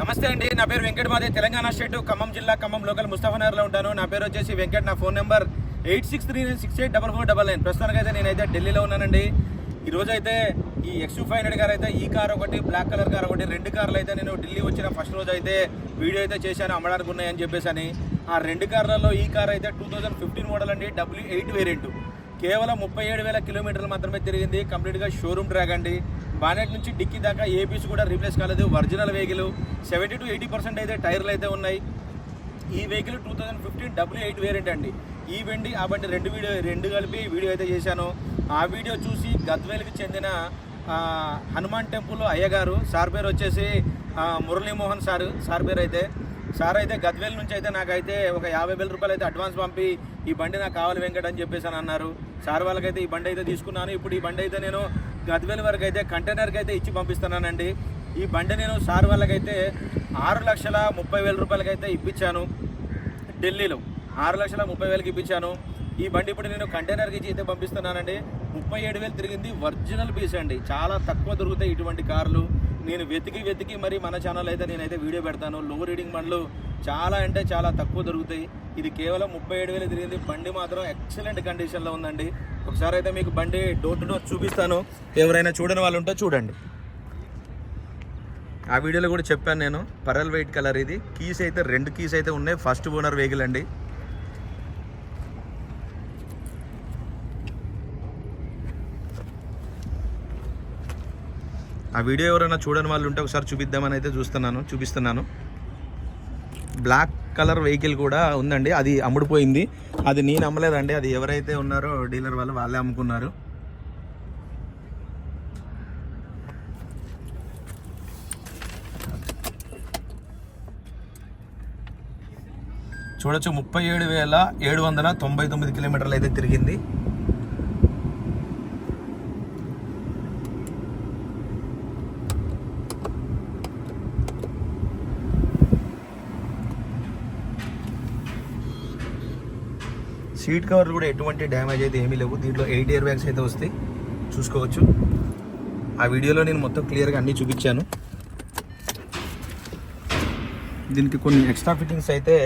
నమస్తే అండి. నా పేరు వెంకట మాదే తెలంగాణ స్టేట్ ఖమ్మం జిల్లా ఖమ్మం లోకల్ ముస్తాఫనగర్లో ఉంటాను. నా పేరు వచ్చేసి వెంకట్. నా phone number eight six three nine six eight double four double nine. ప్రస్తుతానికి అయితే నేనైతే ఢిల్లీలో ఉన్నానండి. ఈ అయితే ఈ ఎక్స్ ఫైవ్ హండ్రెడ్ కార్ అయితే ఈ కార్ ఒకటి బ్లాక్ కలర్ కార్ ఒకటి రెండు కార్లు అయితే నేను ఢిల్లీ వచ్చిన ఫస్ట్ రోజు అయితే వీడియో అయితే చేశాను. అమ్మడానికి ఉన్నాయని చెప్పేసి అని ఆ రెండు కార్లలో ఈ కార్ అయితే టూ థౌజండ్ ఫిఫ్టీన్ మోడల్ అండి. W eight variant. కేవలం ముప్పై ఏడు వేల కిలోమీటర్లు మాత్రమే తిరిగింది. కంప్లీట్గా షోరూమ్ ట్రాక్ అండి. బానెట్ నుంచి డిక్కీ దాకా ఏపీస్ కూడా రీప్లేస్ కాలేదు. Original vehicle seventy to eighty percent అయితే టైర్లు అయితే ఉన్నాయి. ఈ vehicle two thousand fifteen W eight variant అండి. ఈ బండి ఆ బండి రెండు వీడియో రెండు కలిపి వీడియో అయితే చేశాను. ఆ వీడియో చూసి గద్వేల్కి చెందిన హనుమాన్ టెంపుల్ అయ్యగారు సార్ పేరు వచ్చేసి మురళీమోహన్ సార్ సార్ పేరు అయితే సార్ అయితే గద్వేల్ నుంచి అయితే నాకైతే ఒక యాభై వేల రూపాయలు అయితే అడ్వాన్స్ పంపి ఈ బండి నాకు కావాలి వెంకట అని చెప్పేసి అని అన్నారు. సార్ వాళ్ళకైతే ఈ బండి అయితే తీసుకున్నాను. ఇప్పుడు ఈ బండి అయితే నేను గద్వేల్ వరకు అయితే కంటైనర్కి అయితే ఇచ్చి పంపిస్తున్నానండి. ఈ బండి నేను సార్ వాళ్ళకైతే ఆరు లక్షల ముప్పై వేల రూపాయలకి అయితే ఇప్పించాను. ఢిల్లీలో ఆరు లక్షల ముప్పై వేలకి ఇప్పించాను. ఈ బండి ఇప్పుడు నేను కంటైనర్కి ఇచ్చి అయితే పంపిస్తున్నానండి. ముప్పై ఏడు వేలు తిరిగింది ఒరిజినల్ పీస్ అండి. చాలా తక్కువ దొరుకుతాయి ఇటువంటి కార్లు. నేను వెతికి వెతికి మరి మన ఛానల్ అయితే నేనైతే వీడియో పెడతాను. లో రీడింగ్ బండ్లు చాలా అంటే చాలా తక్కువ దొరుకుతాయి. ఇది కేవలం ముప్పై ఏడు వేలు తిరిగింది. బండి మాత్రం ఎక్సలెంట్ కండిషన్లో ఉందండి. ఒకసారి అయితే మీకు బండి డోర్ టు డోర్ చూపిస్తాను. ఎవరైనా చూడని వాళ్ళు ఉంటే చూడండి. ఆ వీడియోలో కూడా చెప్పాను నేను. పరల్ వైట్ కలర్ ఇది. కీస్ అయితే రెండు కీస్ అయితే ఉన్నాయి. ఫస్ట్ ఓనర్ వెహికల్ అండి. ఆ వీడియో ఎవరైనా చూడని వాళ్ళు ఉంటే ఒకసారి చూపిద్దామని అయితే చూస్తున్నాను చూపిస్తున్నాను. బ్లాక్ కలర్ వెహికల్ కూడా ఉందండి అది అమ్ముడుపోయింది. అది నేను అమ్మలేదండి అది ఎవరైతే ఉన్నారో డీలర్ వాళ్ళు వాళ్ళే అమ్ముకున్నారు. చూడొచ్చు ముప్పై ఏడు వేల ఏడు వందల తొంభై తొమ్మిది కిలోమీటర్లు అయితే తిరిగింది. సీట్ కవర్ కూడా ఎటువంటి డ్యామేజ్ అయితే ఏమీ లేవు. దీంట్లో ఎయిట్ ఇయర్ బ్యాగ్స్ అయితే వస్తాయి. చూసుకోవచ్చు. ఆ వీడియోలో నేను మొత్తం క్లియర్గా అన్నీ చూపించాను. దీనికి కొన్ని ఎక్స్ట్రా ఫిట్టింగ్స్ అయితే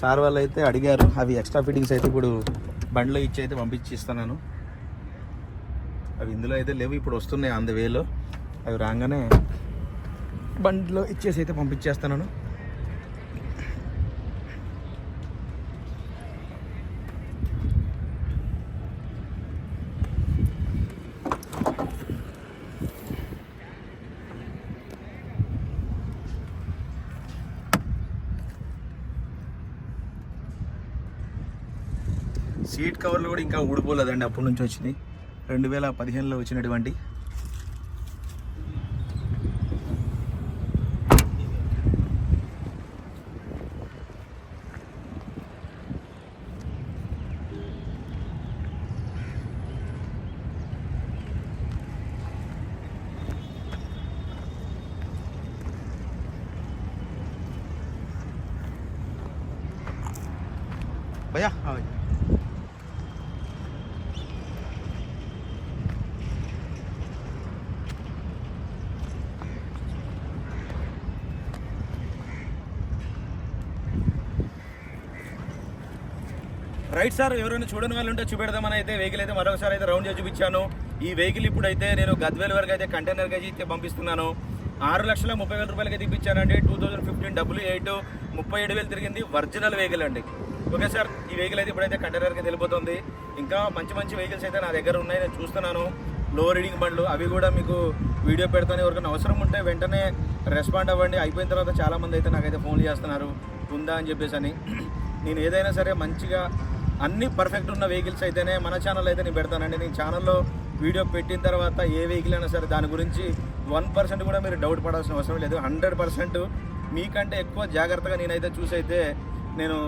సార్ వాళ్ళు అయితే అడిగారు. అవి ఎక్స్ట్రా ఫిట్టింగ్స్ అయితే ఇప్పుడు బండిలో ఇచ్చి అయితే పంపించిస్తున్నాను. అవి ఇందులో అయితే లేవు. ఇప్పుడు వస్తున్నాయి ఆన్ ద వేలో. అవి రాగానే బండిలో ఇచ్చేసి అయితే పంపించేస్తున్నాను. సీట్ కవర్లు కూడా ఇంకా ఊడిపోలేదండి అప్పటి నుంచి వచ్చినాయి రెండు వేల పదిహేనులో వచ్చినటువంటి భయ్యా భయ్యా. రైట్ సార్ ఎవరైనా చూడని వాళ్ళు ఉంటే చూపెడదామని అయితే వెహికల్ అయితే మరొకసారి అయితే రౌండ్ చేసి చూపించాను. ఈ వెహికల్ ఇప్పుడైతే నేను గద్వేల్ వరకు అయితే కంటైనర్కి అయితే పంపిస్తున్నాను. ఆరు లక్షల ముప్పై వేల రూపాయలకి అయితే ఇప్పించానండి. Two thousand fifteen W eight ముప్పై ఏడు వేలు తిరిగింది ఒరిజినల్ వెహికల్ అండి. ఓకే సార్ ఈ వెహికల్ అయితే ఇప్పుడైతే కంటైనర్కి వెళ్ళిపోతుంది. ఇంకా మంచి మంచి వెహికల్స్ అయితే నా దగ్గర ఉన్నాయి నేను చూస్తున్నాను. లో రీడింగ్ బండ్లు అవి కూడా మీకు వీడియో పెడతాను ఎవరికైనా అవసరం ఉంటే వెంటనే రెస్పాండ్ అవ్వండి. అయిపోయిన తర్వాత చాలామంది అయితే నాకైతే ఫోన్లు చేస్తున్నారు. ఉందా అని చెప్పేసి అని. నేను ఏదైనా సరే మంచిగా అన్ని పర్ఫెక్ట్ ఉన్న వెహికల్స్ అయితేనే మన ఛానల్ అయితే నేను పెడతానండి. నేను ఛానల్లో వీడియో పెట్టిన తర్వాత ఏ వెహికల్ అయినా సరే దాని గురించి వన్ పర్సెంట్ కూడా మీరు డౌట్ పడాల్సిన అవసరం లేదు. హండ్రెడ్ పర్సెంట్ మీకంటే ఎక్కువ జాగ్రత్తగా నేనైతే చూసి అయితే నేను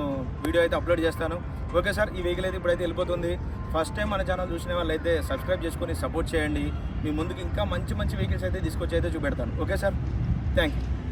వీడియో అయితే అప్లోడ్ చేస్తాను. ఓకే సార్ ఈ వెహికల్ అయితే ఇప్పుడైతే వెళ్ళిపోతుంది. ఫస్ట్ టైం మన ఛానల్ చూసిన వాళ్ళు అయితే సబ్స్క్రైబ్ చేసుకొని సపోర్ట్ చేయండి. మీ ముందుకు ఇంకా మంచి మంచి వెహికల్స్ అయితే తీసుకొచ్చి అయితే చూపెడతాను. Okay sir thank you